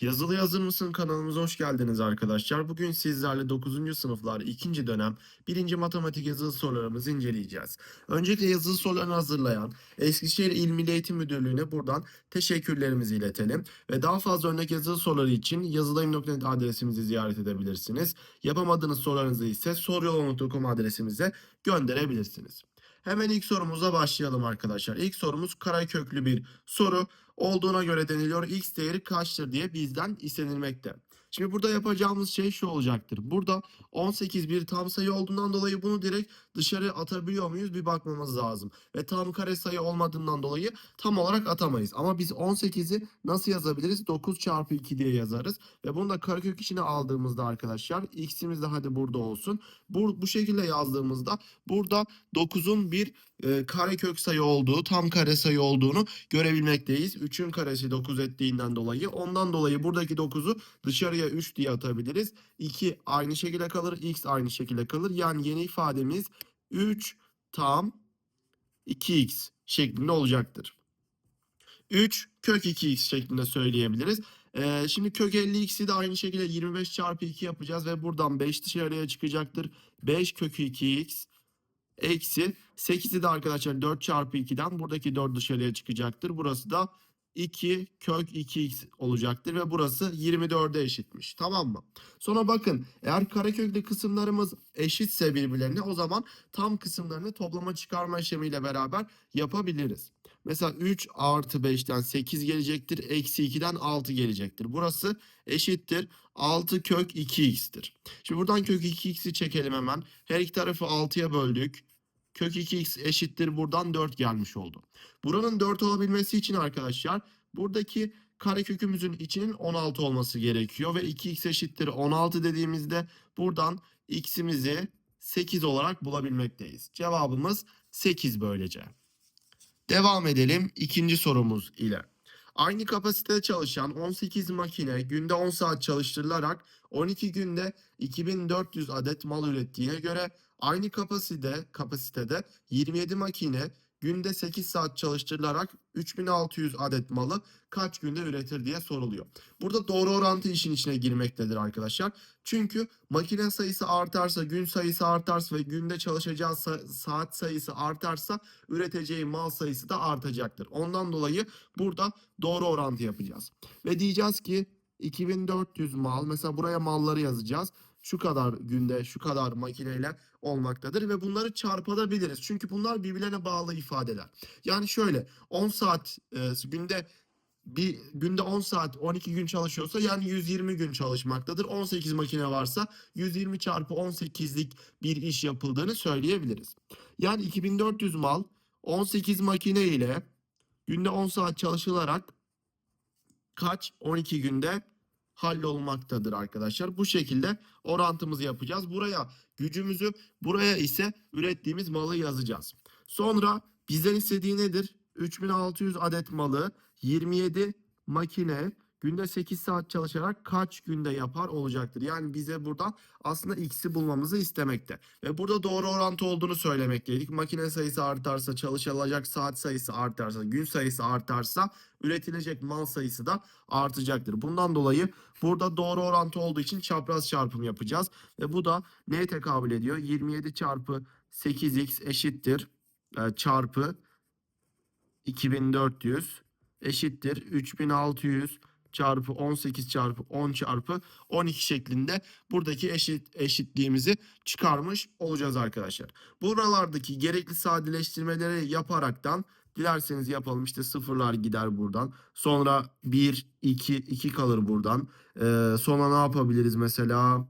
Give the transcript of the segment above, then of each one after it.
Yazılı Yazır mısın kanalımıza hoş geldiniz arkadaşlar. Bugün sizlerle 9. sınıflar 2. dönem 1. matematik yazılı sorularımızı inceleyeceğiz. Öncelikle yazılı sorularını hazırlayan Eskişehir İl Milli Eğitim Müdürlüğü'ne buradan teşekkürlerimizi iletelim. Ve daha fazla örnek yazılı soruları için yazılayım.net adresimizi ziyaret edebilirsiniz. Yapamadığınız sorularınızı ise soruyorum.com adresimize gönderebilirsiniz. Hemen ilk sorumuza başlayalım arkadaşlar. İlk sorumuz kareköklü bir soru olduğuna göre deniliyor. X değeri kaçtır diye bizden istenilmekte. Şimdi burada yapacağımız şey şu olacaktır. Burada 18 bir tam sayı olduğundan dolayı bunu direkt dışarı atabiliyor muyuz bir bakmamız lazım. Ve tam kare sayı olmadığından dolayı tam olarak atamayız. Ama biz 18'i nasıl yazabiliriz? 9 çarpı 2 diye yazarız. Ve bunu da karekök içine aldığımızda arkadaşlar x'imiz de hadi burada olsun. Bu, bu şekilde yazdığımızda burada 9'un bir e, karekök sayı olduğu, tam kare sayı olduğunu görebilmekteyiz. 3'ün karesi 9 ettiğinden dolayı. Ondan dolayı buradaki 9'u dışarıya 3 diye atabiliriz. 2 aynı şekilde kalır. X aynı şekilde kalır. Yani yeni ifademiz 3 tam 2x şeklinde olacaktır. 3 kök 2x şeklinde söyleyebiliriz. Ee, şimdi kök 50x'i de aynı şekilde 25 çarpı 2 yapacağız ve buradan 5 dışarıya çıkacaktır. 5 kök 2x eksi 8'i de arkadaşlar 4 çarpı 2'den buradaki 4 dışarıya çıkacaktır. Burası da 2 kök 2x olacaktır ve burası 24'e eşitmiş. Tamam mı? Sonra bakın eğer kareköklü kısımlarımız eşitse birbirlerine o zaman tam kısımlarını toplama çıkarma işlemiyle beraber yapabiliriz. Mesela 3 artı 5'ten 8 gelecektir. Eksi 2'den 6 gelecektir. Burası eşittir. 6 kök 2x'tir. Şimdi buradan kök 2x'i çekelim hemen. Her iki tarafı 6'ya böldük. Kök 2x eşittir buradan 4 gelmiş oldu. Buranın 4 olabilmesi için arkadaşlar buradaki karekökümüzün içinin 16 olması gerekiyor ve 2x eşittir 16 dediğimizde buradan x'imizi 8 olarak bulabilmekteyiz. Cevabımız 8 böylece. Devam edelim ikinci sorumuz ile. Aynı kapasitede çalışan 18 makine günde 10 saat çalıştırılarak 12 günde 2400 adet mal ürettiğine göre aynı kapasite kapasitede 27 makine günde 8 saat çalıştırılarak 3600 adet malı kaç günde üretir diye soruluyor. Burada doğru orantı işin içine girmektedir arkadaşlar. Çünkü makine sayısı artarsa, gün sayısı artarsa ve günde çalışacağı sa- saat sayısı artarsa üreteceği mal sayısı da artacaktır. Ondan dolayı burada doğru orantı yapacağız. Ve diyeceğiz ki 2400 mal mesela buraya malları yazacağız. Şu kadar günde şu kadar makineyle olmaktadır ve bunları çarpabiliriz. Çünkü bunlar birbirlerine bağlı ifadeler. Yani şöyle 10 saat e, günde bir günde 10 saat 12 gün çalışıyorsa yani 120 gün çalışmaktadır. 18 makine varsa 120 çarpı 18'lik bir iş yapıldığını söyleyebiliriz. Yani 2400 mal 18 makine ile günde 10 saat çalışılarak kaç 12 günde hallolmaktadır arkadaşlar. Bu şekilde orantımızı yapacağız. Buraya gücümüzü, buraya ise ürettiğimiz malı yazacağız. Sonra bizden istediği nedir? 3600 adet malı 27 makine günde 8 saat çalışarak kaç günde yapar olacaktır. Yani bize buradan aslında x'i bulmamızı istemekte. Ve burada doğru orantı olduğunu söylemekteydik. Makine sayısı artarsa, çalışılacak saat sayısı artarsa, gün sayısı artarsa üretilecek mal sayısı da artacaktır. Bundan dolayı burada doğru orantı olduğu için çapraz çarpım yapacağız. Ve bu da neye tekabül ediyor? 27 çarpı 8x eşittir e, çarpı 2400 eşittir 3600 çarpı 18 çarpı 10 çarpı 12 şeklinde buradaki eşit eşitliğimizi çıkarmış olacağız arkadaşlar. Buralardaki gerekli sadeleştirmeleri yaparaktan dilerseniz yapalım işte sıfırlar gider buradan. Sonra 1 2 2 kalır buradan. Ee, sonra ne yapabiliriz mesela?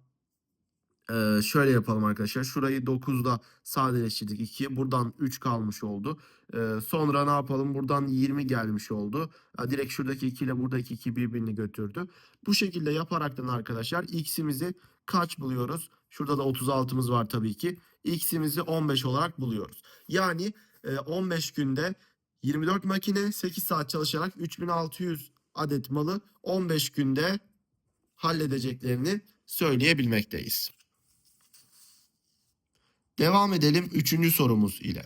Ee, şöyle yapalım arkadaşlar. Şurayı 9'da sadeleştirdik 2. Buradan 3 kalmış oldu. Ee, sonra ne yapalım? Buradan 20 gelmiş oldu. Ha, direkt şuradaki 2 ile buradaki 2 birbirini götürdü. Bu şekilde yaparaktan arkadaşlar x'imizi kaç buluyoruz? Şurada da 36'mız var tabii ki. x'imizi 15 olarak buluyoruz. Yani e, 15 günde 24 makine 8 saat çalışarak 3600 adet malı 15 günde halledeceklerini söyleyebilmekteyiz. Devam edelim üçüncü sorumuz ile.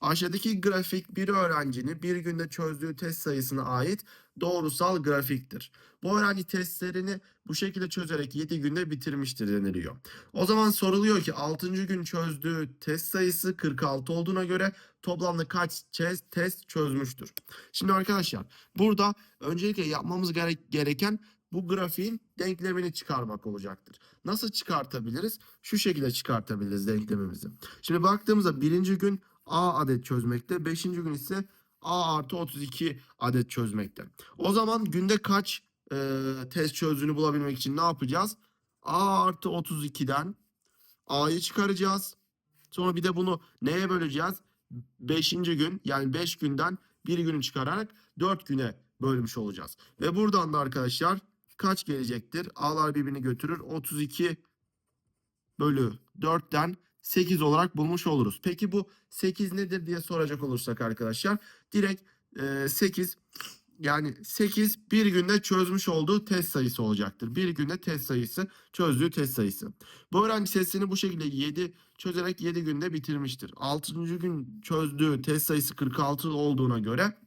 Aşağıdaki grafik bir öğrencinin bir günde çözdüğü test sayısına ait doğrusal grafiktir. Bu öğrenci testlerini bu şekilde çözerek 7 günde bitirmiştir deniliyor. O zaman soruluyor ki 6. gün çözdüğü test sayısı 46 olduğuna göre toplamda kaç çez- test çözmüştür? Şimdi arkadaşlar burada öncelikle yapmamız gere- gereken bu grafiğin denklemini çıkarmak olacaktır. Nasıl çıkartabiliriz? Şu şekilde çıkartabiliriz denklemimizi. Şimdi baktığımızda birinci gün A adet çözmekte, beşinci gün ise A artı 32 adet çözmekte. O zaman günde kaç e, test çözdüğünü bulabilmek için ne yapacağız? A artı 32'den A'yı çıkaracağız. Sonra bir de bunu neye böleceğiz? Beşinci gün yani 5 günden bir günü çıkararak 4 güne bölmüş olacağız. Ve buradan da arkadaşlar kaç gelecektir? A'lar birbirini götürür. 32 bölü 4'ten 8 olarak bulmuş oluruz. Peki bu 8 nedir diye soracak olursak arkadaşlar direkt e, 8 yani 8 bir günde çözmüş olduğu test sayısı olacaktır. Bir günde test sayısı çözdüğü test sayısı. Bu öğrenci testini bu şekilde 7 çözerek 7 günde bitirmiştir. 6. gün çözdüğü test sayısı 46 olduğuna göre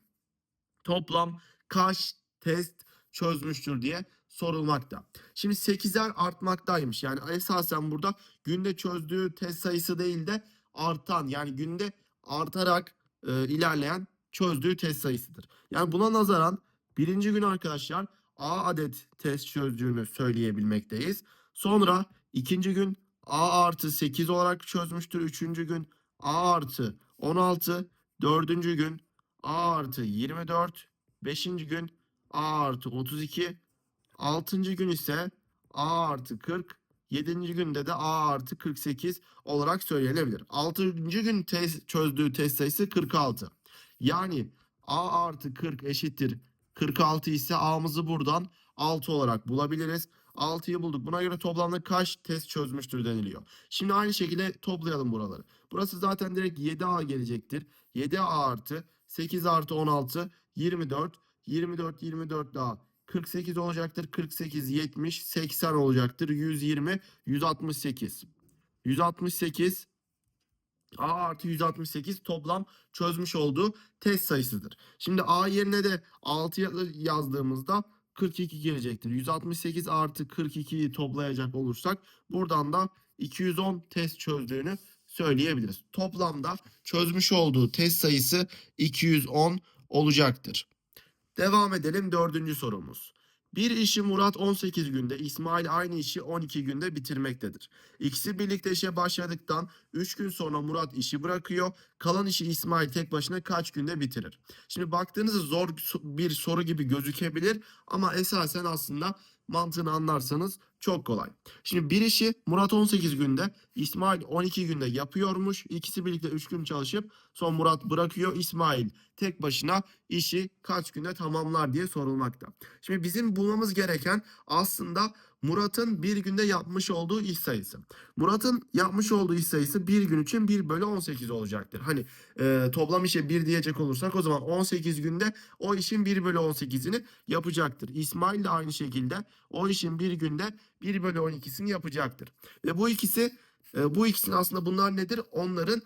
toplam kaç test çözmüştür diye sorulmakta. Şimdi 8'er artmaktaymış. Yani esasen burada günde çözdüğü test sayısı değil de artan yani günde artarak e, ilerleyen çözdüğü test sayısıdır. Yani buna nazaran birinci gün arkadaşlar A adet test çözdüğünü söyleyebilmekteyiz. Sonra ikinci gün A artı 8 olarak çözmüştür. Üçüncü gün A artı 16. Dördüncü gün A artı 24. Beşinci gün A artı 32. Altıncı gün ise A artı 40. Yedinci günde de A artı 48 olarak söylenebilir. Altıncı gün test, çözdüğü test sayısı 46. Yani A artı 40 eşittir 46 ise A'mızı buradan 6 olarak bulabiliriz. 6'yı bulduk. Buna göre toplamda kaç test çözmüştür deniliyor. Şimdi aynı şekilde toplayalım buraları. Burası zaten direkt 7A gelecektir. 7A artı 8 artı 16 24. 24 24 daha 48 olacaktır. 48 70 80 olacaktır. 120 168. 168 A artı 168 toplam çözmüş olduğu test sayısıdır. Şimdi A yerine de 6 yazdığımızda 42 gelecektir. 168 artı 42'yi toplayacak olursak buradan da 210 test çözdüğünü söyleyebiliriz. Toplamda çözmüş olduğu test sayısı 210 olacaktır. Devam edelim dördüncü sorumuz. Bir işi Murat 18 günde, İsmail aynı işi 12 günde bitirmektedir. İkisi birlikte işe başladıktan 3 gün sonra Murat işi bırakıyor. Kalan işi İsmail tek başına kaç günde bitirir? Şimdi baktığınızda zor bir soru gibi gözükebilir ama esasen aslında mantığını anlarsanız çok kolay. Şimdi bir işi Murat 18 günde, İsmail 12 günde yapıyormuş. İkisi birlikte 3 gün çalışıp son Murat bırakıyor. İsmail tek başına işi kaç günde tamamlar diye sorulmakta. Şimdi bizim bulmamız gereken aslında Murat'ın bir günde yapmış olduğu iş sayısı. Murat'ın yapmış olduğu iş sayısı bir gün için 1 bölü 18 olacaktır. Hani e, toplam işe 1 diyecek olursak o zaman 18 günde o işin 1 bölü 18'ini yapacaktır. İsmail de aynı şekilde o işin bir günde 1 bölü 12'sini yapacaktır. Ve bu ikisi e, bu ikisinin aslında bunlar nedir? Onların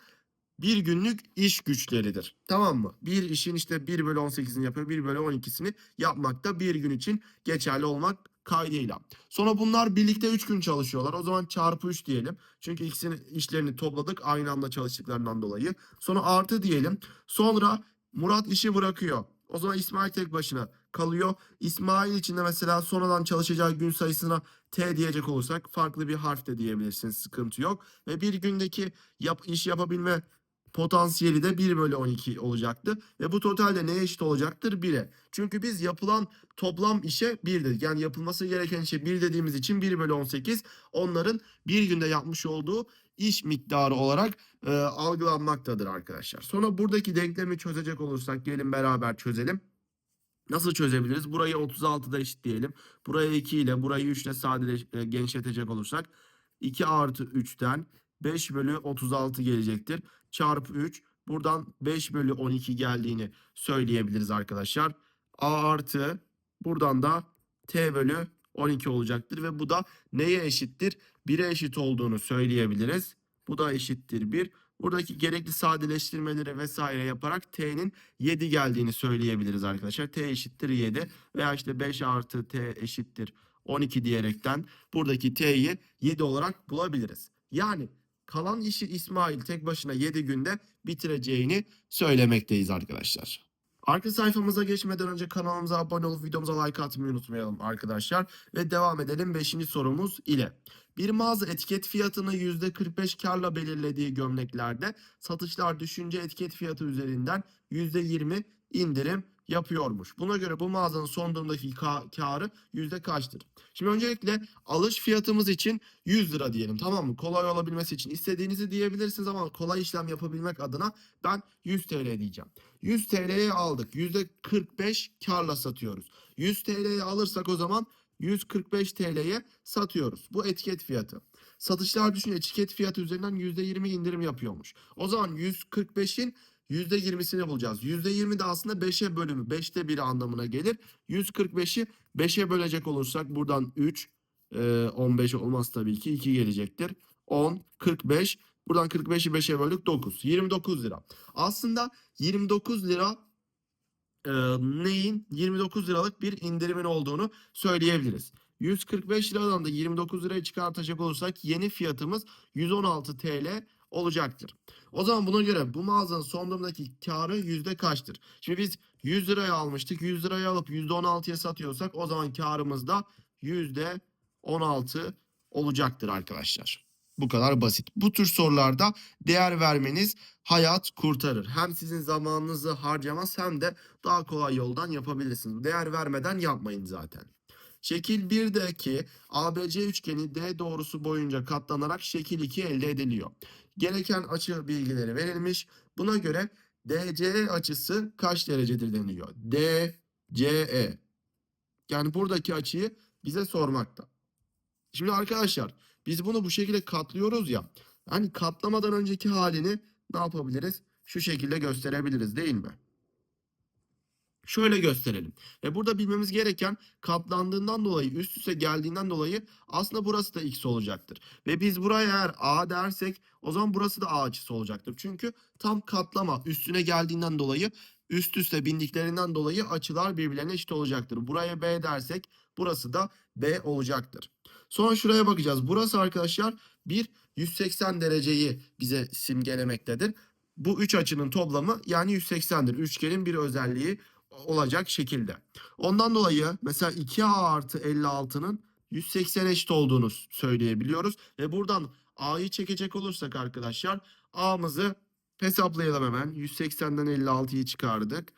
bir günlük iş güçleridir. Tamam mı? Bir işin işte 1 bölü 18'ini yapıyor, 1 bölü 12'sini yapmakta bir gün için geçerli olmak kaydıyla. Sonra bunlar birlikte 3 gün çalışıyorlar. O zaman çarpı 3 diyelim. Çünkü ikisinin işlerini topladık aynı anda çalıştıklarından dolayı. Sonra artı diyelim. Sonra Murat işi bırakıyor. O zaman İsmail tek başına kalıyor. İsmail için de mesela sonradan çalışacağı gün sayısına T diyecek olursak farklı bir harf de diyebilirsiniz. Sıkıntı yok. Ve bir gündeki yap, iş yapabilme potansiyeli de 1 bölü 12 olacaktı. Ve bu totalde neye eşit olacaktır? 1'e. Çünkü biz yapılan toplam işe 1 dedik. Yani yapılması gereken işe 1 dediğimiz için 1 bölü 18 onların bir günde yapmış olduğu iş miktarı olarak e, algılanmaktadır arkadaşlar. Sonra buradaki denklemi çözecek olursak gelin beraber çözelim. Nasıl çözebiliriz? Burayı 36'da eşitleyelim. Burayı 2 ile burayı 3 ile sadeleş, e, genişletecek olursak 2 artı 3'ten 5 bölü 36 gelecektir. Çarpı 3. Buradan 5 bölü 12 geldiğini söyleyebiliriz arkadaşlar. A artı buradan da T bölü 12 olacaktır. Ve bu da neye eşittir? 1'e eşit olduğunu söyleyebiliriz. Bu da eşittir 1. Buradaki gerekli sadeleştirmeleri vesaire yaparak t'nin 7 geldiğini söyleyebiliriz arkadaşlar. t eşittir 7 veya işte 5 artı t eşittir 12 diyerekten buradaki t'yi 7 olarak bulabiliriz. Yani kalan işi İsmail tek başına 7 günde bitireceğini söylemekteyiz arkadaşlar. Arka sayfamıza geçmeden önce kanalımıza abone olup videomuza like atmayı unutmayalım arkadaşlar. Ve devam edelim 5. sorumuz ile. Bir mağaza etiket fiyatını %45 karla belirlediği gömleklerde satışlar düşünce etiket fiyatı üzerinden %20 indirim yapıyormuş. Buna göre bu mağazanın son durumdaki ka- karı yüzde kaçtır? Şimdi öncelikle alış fiyatımız için 100 lira diyelim tamam mı? Kolay olabilmesi için istediğinizi diyebilirsiniz ama kolay işlem yapabilmek adına ben 100 TL diyeceğim. 100 TL'ye aldık. %45 karla satıyoruz. 100 TL'ye alırsak o zaman 145 TL'ye satıyoruz. Bu etiket fiyatı. Satışlar düşün etiket fiyatı üzerinden %20 indirim yapıyormuş. O zaman 145'in %20'sini bulacağız. %20 de aslında 5'e bölümü. 5'te 1'i anlamına gelir. 145'i 5'e bölecek olursak buradan 3, e, 15 olmaz tabii ki. 2 gelecektir. 10, 45. Buradan 45'i 5'e böldük 9. 29 lira. Aslında 29 lira e, neyin 29 liralık bir indirimin olduğunu söyleyebiliriz. 145 liradan da 29 liraya çıkartacak olursak yeni fiyatımız 116 TL olacaktır. O zaman buna göre bu mağazanın son durumdaki karı yüzde kaçtır? Şimdi biz 100 liraya almıştık. 100 liraya alıp yüzde 16'ya satıyorsak o zaman karımız da yüzde 16 olacaktır arkadaşlar. Bu kadar basit. Bu tür sorularda değer vermeniz hayat kurtarır. Hem sizin zamanınızı harcamaz hem de daha kolay yoldan yapabilirsiniz. Değer vermeden yapmayın zaten. Şekil 1'deki ABC üçgeni D doğrusu boyunca katlanarak şekil 2 elde ediliyor. Gereken açı bilgileri verilmiş. Buna göre DCE açısı kaç derecedir deniliyor. DCE. Yani buradaki açıyı bize sormakta. Şimdi arkadaşlar biz bunu bu şekilde katlıyoruz ya. Hani katlamadan önceki halini ne yapabiliriz? Şu şekilde gösterebiliriz değil mi? Şöyle gösterelim. Ve burada bilmemiz gereken katlandığından dolayı üst üste geldiğinden dolayı aslında burası da x olacaktır. Ve biz buraya eğer a dersek o zaman burası da a açısı olacaktır. Çünkü tam katlama üstüne geldiğinden dolayı üst üste bindiklerinden dolayı açılar birbirlerine eşit olacaktır. Buraya b dersek burası da b olacaktır. Sonra şuraya bakacağız. Burası arkadaşlar bir 180 dereceyi bize simgelemektedir. Bu üç açının toplamı yani 180'dir. Üçgenin bir özelliği olacak şekilde. Ondan dolayı mesela 2A artı 56'nın 180 eşit olduğunu söyleyebiliyoruz. Ve buradan A'yı çekecek olursak arkadaşlar A'mızı hesaplayalım hemen. 180'den 56'yı çıkardık.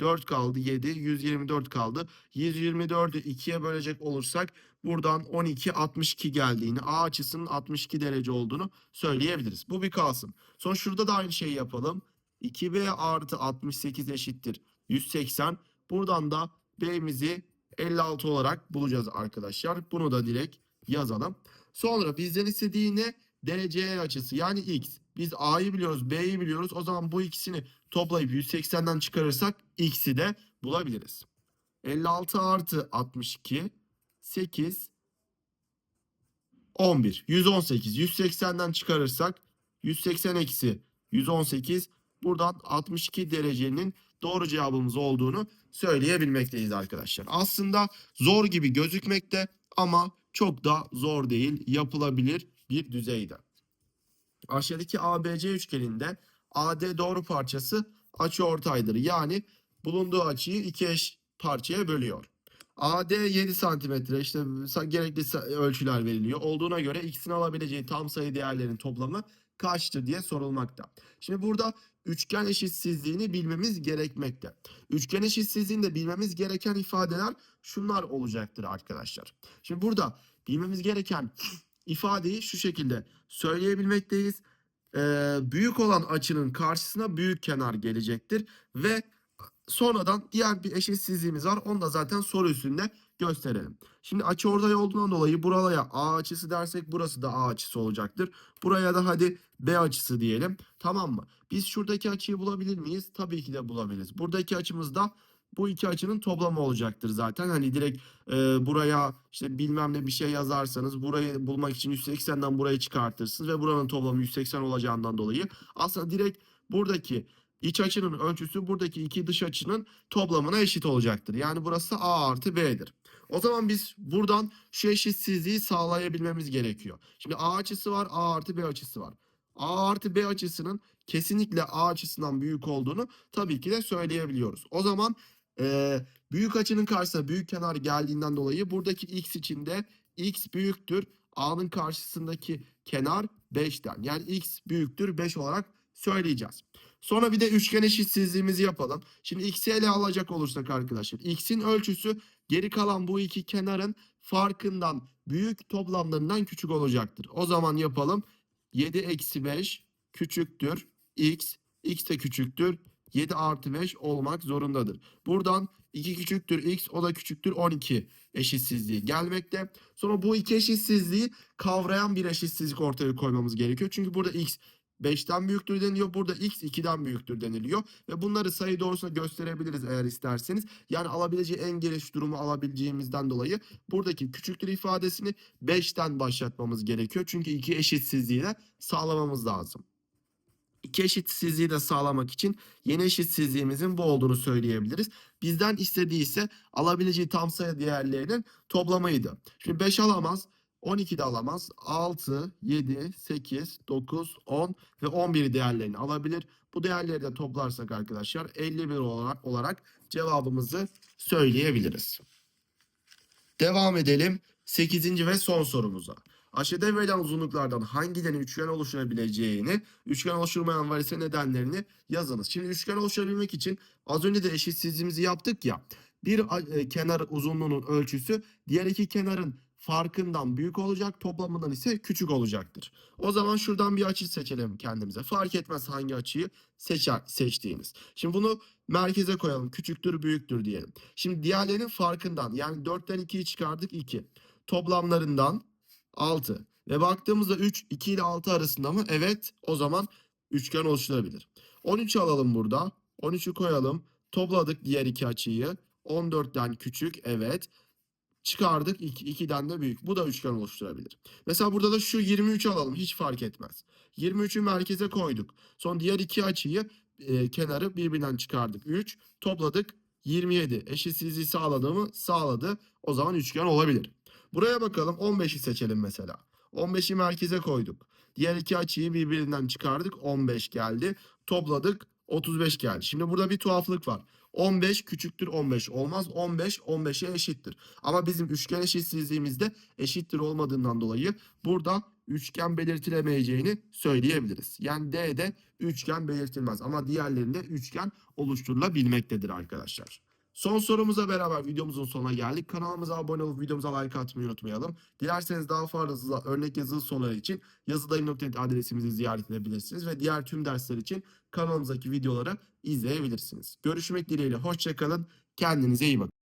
4 kaldı 7, 124 kaldı. 124'ü 2'ye bölecek olursak buradan 12, 62 geldiğini, A açısının 62 derece olduğunu söyleyebiliriz. Bu bir kalsın. Sonra şurada da aynı şeyi yapalım. 2B artı 68 eşittir 180. Buradan da B'mizi 56 olarak bulacağız arkadaşlar. Bunu da direkt yazalım. Sonra bizden istediği ne? DC açısı yani X. Biz A'yı biliyoruz, B'yi biliyoruz. O zaman bu ikisini toplayıp 180'den çıkarırsak X'i de bulabiliriz. 56 artı 62 8 11 118 180'den çıkarırsak 180 eksi 118 buradan 62 derecenin doğru cevabımız olduğunu söyleyebilmekteyiz arkadaşlar. Aslında zor gibi gözükmekte ama çok da zor değil yapılabilir bir düzeyde. Aşağıdaki ABC üçgeninde AD doğru parçası açıortaydır. Yani bulunduğu açıyı iki eş parçaya bölüyor. AD 7 santimetre işte gerekli ölçüler veriliyor. Olduğuna göre x'in alabileceği tam sayı değerlerin toplamı kaçtır diye sorulmakta. Şimdi burada üçgen eşitsizliğini bilmemiz gerekmekte. Üçgen eşitsizliğinde bilmemiz gereken ifadeler şunlar olacaktır arkadaşlar. Şimdi burada bilmemiz gereken ifadeyi şu şekilde söyleyebilmekteyiz. Ee, büyük olan açının karşısına büyük kenar gelecektir ve sonradan diğer bir eşitsizliğimiz var. Onu da zaten soru üstünde gösterelim. Şimdi açı ortay olduğundan dolayı buraya A açısı dersek burası da A açısı olacaktır. Buraya da hadi B açısı diyelim. Tamam mı? Biz şuradaki açıyı bulabilir miyiz? Tabii ki de bulabiliriz. Buradaki açımız da bu iki açının toplamı olacaktır zaten. Hani direkt e, buraya işte bilmem ne bir şey yazarsanız burayı bulmak için 180'den burayı çıkartırsınız ve buranın toplamı 180 olacağından dolayı aslında direkt buradaki iç açının ölçüsü buradaki iki dış açının toplamına eşit olacaktır. Yani burası A artı B'dir. O zaman biz buradan şu eşitsizliği sağlayabilmemiz gerekiyor. Şimdi A açısı var, A artı B açısı var. A artı B açısının kesinlikle A açısından büyük olduğunu tabii ki de söyleyebiliyoruz. O zaman eee, büyük açının karşısına büyük kenar geldiğinden dolayı buradaki x içinde x büyüktür. A'nın karşısındaki kenar 5'ten. Yani x büyüktür 5 olarak söyleyeceğiz. Sonra bir de üçgen eşitsizliğimizi yapalım. Şimdi x'i ele alacak olursak arkadaşlar. x'in ölçüsü geri kalan bu iki kenarın farkından büyük toplamlarından küçük olacaktır. O zaman yapalım. 7 eksi 5 küçüktür x. x de küçüktür. 7 artı 5 olmak zorundadır. Buradan 2 küçüktür x o da küçüktür 12 eşitsizliği gelmekte. Sonra bu iki eşitsizliği kavrayan bir eşitsizlik ortaya koymamız gerekiyor. Çünkü burada x 5'ten büyüktür deniliyor. Burada x 2'den büyüktür deniliyor. Ve bunları sayı doğrusuna gösterebiliriz eğer isterseniz. Yani alabileceği en geniş durumu alabileceğimizden dolayı buradaki küçüktür ifadesini 5'ten başlatmamız gerekiyor. Çünkü iki eşitsizliği de sağlamamız lazım. İki eşitsizliği de sağlamak için yeni eşitsizliğimizin bu olduğunu söyleyebiliriz. Bizden istediği ise alabileceği tam sayı değerlerinin toplamıydı. Şimdi 5 alamaz. 12 de alamaz. 6, 7, 8, 9, 10 ve 11 değerlerini alabilir. Bu değerleri de toplarsak arkadaşlar 51 olarak, olarak cevabımızı söyleyebiliriz. Devam edelim 8. ve son sorumuza. Aşağıda verilen uzunluklardan hangilerinin üçgen oluşturabileceğini, üçgen oluşturmayan var nedenlerini yazınız. Şimdi üçgen oluşturabilmek için az önce de eşitsizliğimizi yaptık ya. Bir e, kenar uzunluğunun ölçüsü diğer iki kenarın farkından büyük olacak, toplamından ise küçük olacaktır. O zaman şuradan bir açı seçelim kendimize. Fark etmez hangi açıyı seçer, seçtiğiniz. Şimdi bunu merkeze koyalım. Küçüktür, büyüktür diyelim. Şimdi diğerlerinin farkından yani 4'ten 2'yi çıkardık 2. Toplamlarından 6. Ve baktığımızda 3, 2 ile 6 arasında mı? Evet. O zaman üçgen oluşturabilir. 13'ü alalım burada. 13'ü koyalım. Topladık diğer iki açıyı. 14'ten küçük. Evet. Çıkardık 2, 2'den de büyük. Bu da üçgen oluşturabilir. Mesela burada da şu 23'ü alalım. Hiç fark etmez. 23'ü merkeze koyduk. Son diğer iki açıyı e, kenarı birbirinden çıkardık. 3 topladık 27. Eşitsizliği sağladı mı? Sağladı. O zaman üçgen olabilir. Buraya bakalım 15'i seçelim mesela. 15'i merkeze koyduk. Diğer iki açıyı birbirinden çıkardık. 15 geldi. Topladık 35 geldi. Şimdi burada bir tuhaflık var. 15 küçüktür 15 olmaz. 15 15'e eşittir. Ama bizim üçgen eşitsizliğimizde eşittir olmadığından dolayı burada üçgen belirtilemeyeceğini söyleyebiliriz. Yani D'de üçgen belirtilmez ama diğerlerinde üçgen oluşturulabilmektedir arkadaşlar. Son sorumuza beraber videomuzun sonuna geldik. Kanalımıza abone olup videomuza like atmayı unutmayalım. Dilerseniz daha fazla örnek yazılı sorular için yazıdayım.net adresimizi ziyaret edebilirsiniz ve diğer tüm dersler için kanalımızdaki videoları izleyebilirsiniz. Görüşmek dileğiyle hoşçakalın. Kendinize iyi bakın.